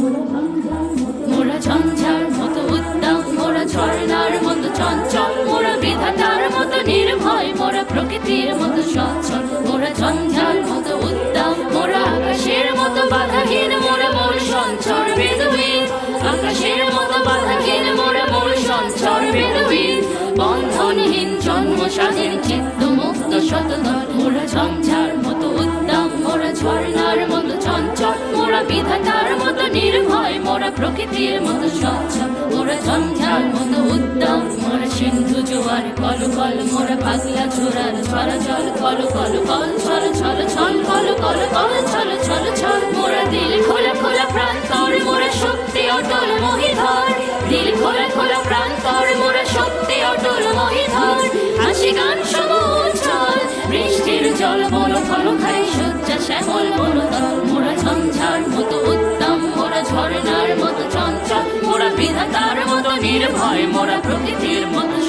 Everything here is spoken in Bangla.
মোরা ঝঞ্ঝার মতো উদ্দাম মোরা ঝর্ণার মতো চঞ্চল, মোরা বিধাতার মতো নির্ভয়, মোরা প্রকৃতির মতো সচ্ছল। মোরা ঝঞ্ঝার মতো উদ্দাম মোরা আকাশের মতো বাধাহীন, মোরা মূল সঞ্চর বেদুইন আকাশের মতো বাধাহীন, মোরা মূল সঞ্চর বেদুইন বন্ধনহীন জন্ম স্বাধীন চিত্ত মুক্ত শতদল মোরা ঝঞ্ঝার মতো উদ্দাম মোরা ঝর্ণার মতো চঞ্চল, মোরা বিধাতার প্রকৃতির মতো ঝঞ্ঝার মতো উদ্দাম মোরা সিন্ধু জোয়ার, কল কল, মোরা পাগলা ঝোড়ার ছড়া জল, কল কল কল ছল ছল ছল কল কল কল ছল ছল ছল মোরা দিল খোলা খোলা প্রান্তর মোরা শক্তি অটল মহিধর। দিল খোলা খোলা প্রান্তর মোরা শক্তি অটল মহিধর। হাসি গান সমুচ্ছল বৃষ্টির জল বল ফল খাই সজ্জা শ্যামল বনতল বিধাতার মতো নির্ভয় মোরা প্রকৃতির মতো